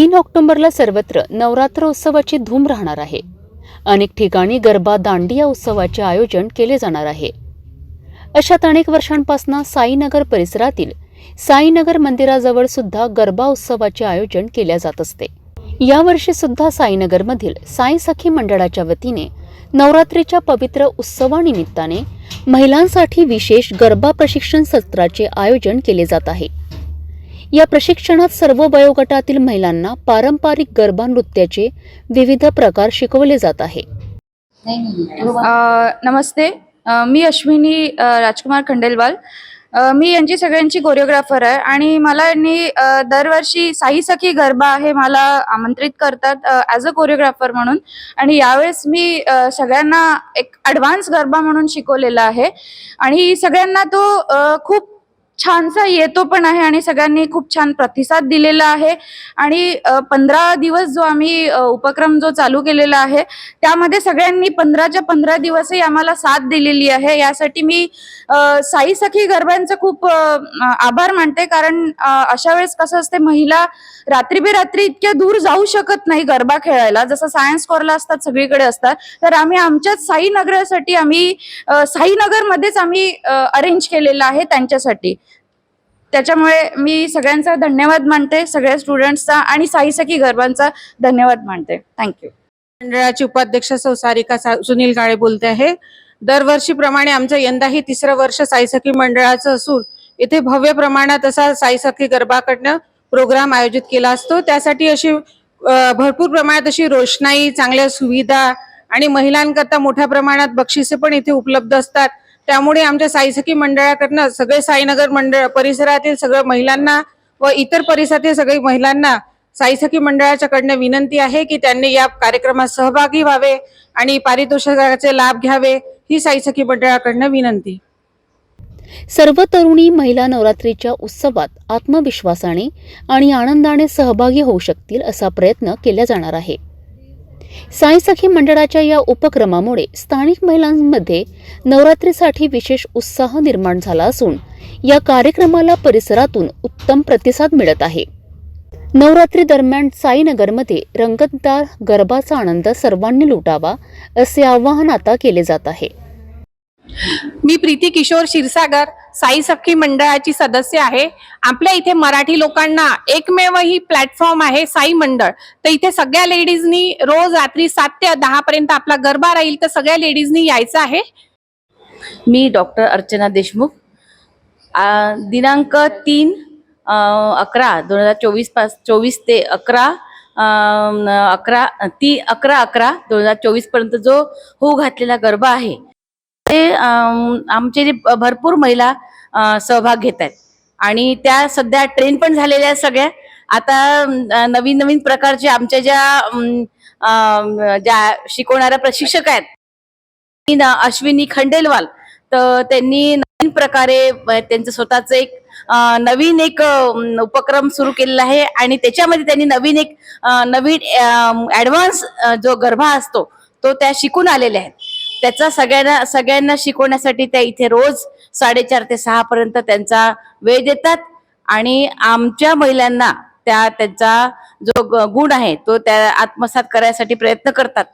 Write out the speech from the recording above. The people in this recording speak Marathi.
तीन ऑक्टोबरला सर्वत्र नवरात्र उत्सवाची धूम राहणार आहे. अनेक ठिकाणी गरबा दांडिया उत्सवाचे आयोजन केले जाणार आहे. अशात अनेक वर्षांपासून साईनगर परिसरातील साईनगर मंदिराजवळ सुद्धा गरबा उत्सवाचे आयोजन केले जात असते. यावर्षी सुद्धा साईनगरमधील साई सखी मंडळाच्या वतीने नवरात्रीच्या पवित्र उत्सवानिमित्ताने महिलांसाठी विशेष गरबा प्रशिक्षण सत्राचे आयोजन केले जात आहे. या प्रशिक्षणात सर्व वयोगटातील महिलांना पारंपरिक गरबा नृत्याचे विविध प्रकार शिकवले जात आहे. नमस्ते. मी अश्विनी राजकुमार खंडेलवाल. मी यांची सगळ्यांची कोरिओग्राफर आहे आणि मला यांनी दरवर्षी साई सखी गरबा हे मला आमंत्रित करतात ॲज अ कोरिओग्राफर म्हणून. आणि यावेळेस मी सगळ्यांना एक ॲडव्हान्स गरबा म्हणून शिकवलेला आहे. आणि सगळ्यांना तो खूप छानसा येतो पण आहे आणि सगळ्यांनी खूप छान प्रतिसाद दिलेला आहे. आणि पंधरा दिवस जो आम्ही उपक्रम जो चालू केलेला आहे त्यामध्ये सगळ्यांनी पंधराच्या पंधरा दिवसही आम्हाला साथ दिलेली आहे. यासाठी मी साई सखी गरब्यांचं खूप आभार मानते कारण अशा वेळेस कसं असते महिला रात्री बेरात्री इतक्या दूर जाऊ शकत नाही गरबा खेळायला. जसं सायन्स कॉरला असतात सगळीकडे असतात. तर आम्ही आमच्याच साईनगरासाठी आम्ही साईनगरमध्येच आम्ही अरेंज केलेलं आहे त्यांच्यासाठी. त्याच्यामुळे मी सगळ्यांचा धन्यवाद मानते सगळ्या स्टुडंट्सचा आणि साई सखी गरबांचा धन्यवाद मानते. थँक्यू मंडळाची उपाध्यक्ष सौ सारिका सा- सुनील काळे बोलते आहे. दरवर्षीप्रमाणे आमचं यंदाही तिसरं वर्ष साईसखी मंडळाचं असून इथे भव्य प्रमाणात असा साईसखी गरबाकडनं प्रोग्राम आयोजित केला असतो. त्यासाठी अशी भरपूर प्रमाणात अशी रोषणाई चांगल्या सुविधा आणि महिलांकरता मोठ्या प्रमाणात बक्षिसे पण इथे उपलब्ध असतात. त्यामुळे आमच्या साईसखी मंडळाकडनं सगळे साईनगर मंडळ परिसरातील सगळ्या महिलांना व इतर परिसरातील सगळी महिलांना साईसखी मंडळाच्याकडनं विनंती आहे की त्यांनी या कार्यक्रमात सहभागी व्हावे आणि पारितोषिकाचे लाभ घ्यावे ही साईसखी मंडळाकडनं विनंती. सर्व तरुणी महिला नवरात्रीच्या उत्सवात आत्मविश्वासाने आणि आनंदाने सहभागी होऊ शकतील असा प्रयत्न केला जाणार आहे. साई सखी मंडळाच्या या उपक्रमामुळे स्थानिक महिलांमध्ये नवरात्रीसाठी विशेष उत्साह निर्माण झाला असून या कार्यक्रमाला परिसरातून उत्तम प्रतिसाद मिळत आहे. नवरात्री दरम्यान साईनगरमध्ये रंगतदार गरबाचा आनंद सर्वांनी लुटावा असे आवाहन आता केले जात आहे. मी प्रीती किशोर क्षीरसागर साई सखी मंडळाची सदस्य आहे. आपल्या इथे मराठी लोकांना एकमेव ही प्लॅटफॉर्म आहे साई मंडळ. तर इथे सगळ्या लेडीजनी रोज रात्री सात ते दहा पर्यंत आपला गरबा राहील तर सगळ्या लेडीजनी यायचं आहे. मी डॉक्टर अर्चना देशमुख. दिनांक तीन अकरा दोन हजार चोवीस पास चोवीस ते अकरा अकरा ती अकरा अकरा दोन हजार चोवीसपर्यंत जो होऊ घातलेला गरबा आहे. ते आमचे जे भरपूर महिला सहभाग घेत आहेत आणि त्या सध्या ट्रेन पण झालेल्या आहेत सगळ्या. आता नवीन नवीन प्रकारचे आमच्या ज्या ज्या शिकवणाऱ्या प्रशिक्षक आहेत ना अश्विनी खंडेलवाल तर त्यांनी नवीन प्रकारे त्यांचं स्वतःच एक नवीन एक उपक्रम सुरू केलेला आहे. आणि त्याच्यामध्ये त्यांनी नवीन एक नवीन ऍडव्हान्स जो गरबा असतो तो त्या शिकून आलेल्या आहेत. त्याचा सगळ्यांना सगळ्यांना शिकवण्यासाठी त्या इथे रोज साडेचार ते सहा पर्यंत त्यांचा वेळ देतात. आणि आमच्या महिलांना त्या त्यांचा जो ग- गुण आहे तो त्या आत्मसात करायसाठी प्रयत्न करतात.